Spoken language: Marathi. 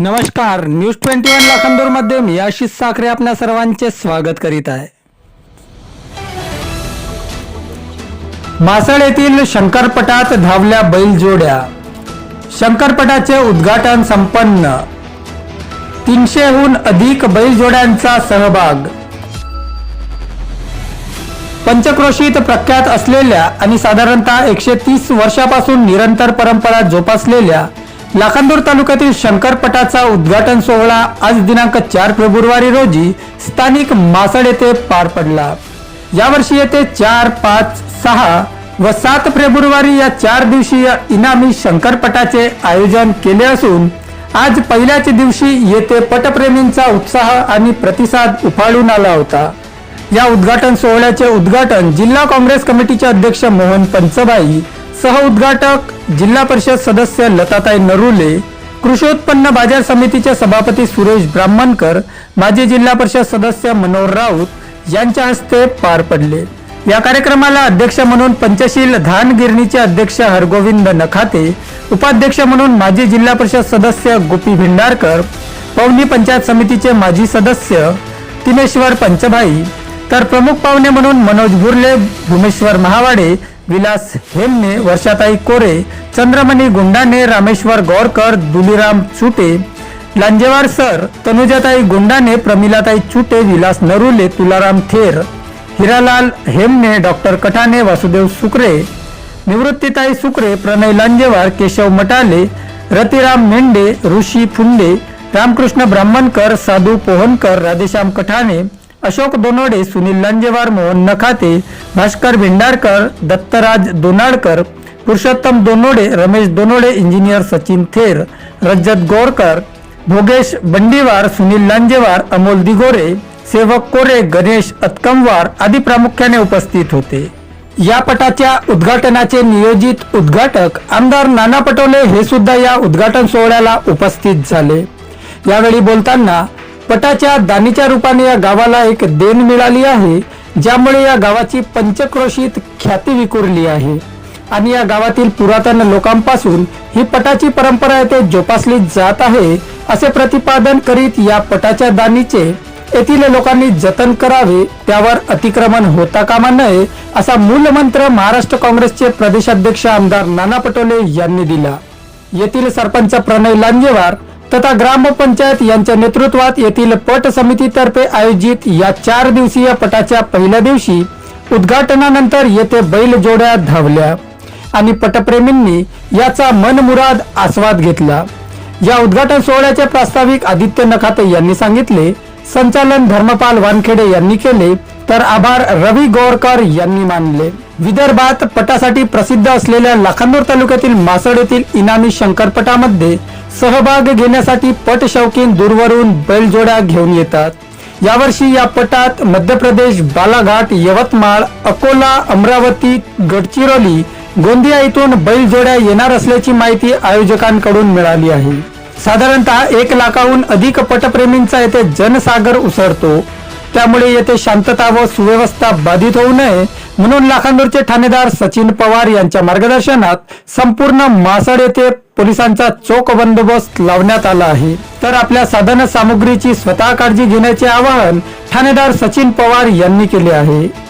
नमस्कार न्यूज ट्वेंटी वन लाखांदूरमध्ये मी आशिष साखरे आपल्या सर्वांचे स्वागत करीत आहे. मासळ येथील शंकरपटात धावल्या बैलजोड्या. शंकरपटाचे उद्घाटन संपन्न. तीनशेहून अधिक बैलजोड्यांचा सहभाग. पंचक्रोशीत प्रख्यात असलेल्या आणि साधारणतः एकशे तीस वर्षापासून निरंतर परंपरा जोपासलेल्या लाखांदूर तालुक्यातील शंकरपटाचा उद्घाटन सोहळा आज दिनांक चार फेब्रुवारी रोजी स्थानिक मासड येथे पार पडला. यावर्षी येथे चार पाच सहा व सात फेब्रुवारी या चार दिवसीय इनामी शंकरपटाचे आयोजन केले असून आज पहिल्याच दिवशी येथे पटप्रेमींचा उत्साह आणि प्रतिसाद उफाळून आला होता. या उद्घाटन सोहळ्याचे उद्घाटन जिल्हा काँग्रेस कमिटीचे अध्यक्ष मोहन पंचबाई सह उद्घाटक जिल्हा परिषद सदस्य लताताई नरुले कृषोत्पन्न बाजार समितीचे सभापती सुरेश ब्राह्मणकर माजी जिल्हा परिषद सदस्य मनोहर राऊत यांच्या हस्ते पार पडले. या कार्यक्रमाला अध्यक्ष म्हणून पंचशील धान गिरणीचे अध्यक्ष हरगोविंद नखाते उपाध्यक्ष म्हणून माजी जिल्हा परिषद सदस्य गोपी भिंडारकर पवनी पंचायत समितीचे माजी सदस्य तिनेश्वर पंचभाई तर प्रमुख पाहुणे म्हणून मनोज बुर्ले भूमेश्वर महावाडे विलास हेमने वर्षाताई कोरे चंद्रमणी गुंडाने रामेश्वर गौरकर दुलीराम चुटे लांजेवार सर तनुजाताई गुंडाने प्रमिलाताई चुटे विलास नरुले तुलाराम थेर हिरालाल हेमने डॉक्टर कठाने वासुदेव सुकरे निवृत्तीताई सुकरे प्रणय लांजेवार केशव मटाले रतिराम मेंढे ऋषी फुंडे रामकृष्ण ब्राह्मणकर साधू पोहनकर राधेश्याम कठाणे अशोक दोनोडे सुनील लांजेवार मोहन नखाते भास्कर भेंडारकर दत्तराज दोनाडकर पुरुषोत्तम दोनोडे रमेश दोनोडे इंजिनियर सचिन थेर रज्जत गोरकर भोगेश बंडीवार सुनील लांजेवार अमोल दिगोरे सेवक कोरे गणेश अतकमवार आदी प्रामुख्याने उपस्थित होते. या पटाच्या उद्घाटनाचे नियोजित उद्घाटक आमदार नाना पटोले हे सुद्धा या उद्घाटन सोहळ्याला उपस्थित झाले. यावेळी बोलताना पटाच्या दानीच्या रूपाने या गावाला एक देण मिळाली आहे ज्यामुळे या गावाची पंचक्रोशीत ख्याती विकुरली आहे. आणि या गावातील पुरातन लोकांपासून ही पटाची परंपरा येथे जोपासली जात आहे असे प्रतिपादन करीत या पटाच्या दानीचे येथील लोकांनी जतन करावे त्यावर अतिक्रमण होता कामा नये असा मूलमंत्र महाराष्ट्र काँग्रेसचे प्रदेशाध्यक्ष आमदार नाना पटोले यांनी दिला. येथील सरपंच प्रणय लांजेवार तथा ग्रामपंचायत यांच्या नेतृत्वात येथील पट समितीतर्फे आयोजित या चार दिवसीय पटाच्या पहिल्या दिवशी उद्घाटनानंतर येथे बैल जोड्या धावल्या आणि पटप्रेमींनी याचा मनमुराद आस्वाद घेतला. या उद्घाटन सोहळ्याचे प्रास्ताविक आदित्य नखाते यांनी सांगितले. संचालन धर्मपाल वानखेडे यांनी केले. तर आभार रवी गोरकर यांनी मानले. विदर्भात पटासाठी प्रसिद्ध असलेल्या लाखांदूर तालुक्यातील मासड येथील इनामी शंकरपटामध्ये सहभाग घेण्यासाठी पट शौकीन दूरवरून बैलजोड्या घेऊन येतात. यावर्षी या पटात मध्य प्रदेश बालाघाट यवतमाळ अकोला अमरावती गडचिरोली गोंदिया इथून बैलजोड्या येणार असल्याची माहिती आयोजकांकडून मिळाली आहे. साधारणतः एक लाखाहून अधिक पटप्रेमींचा येथे जनसागर उसळतो. त्यामुळे येथे शांतता व सुव्यवस्था बाधित होऊ नये म्हणून लाखांदूरचे ठाणेदार सचिन पवार यांच्या मार्गदर्शनात संपूर्ण मासड येथे पोलिसांचा चोख बंदोबस्त लावण्यात आला आहे. तर आपल्या साधन सामुग्रीची स्वतः काळजी घेण्याचे आवाहन ठाणेदार सचिन पवार यांनी केले आहे.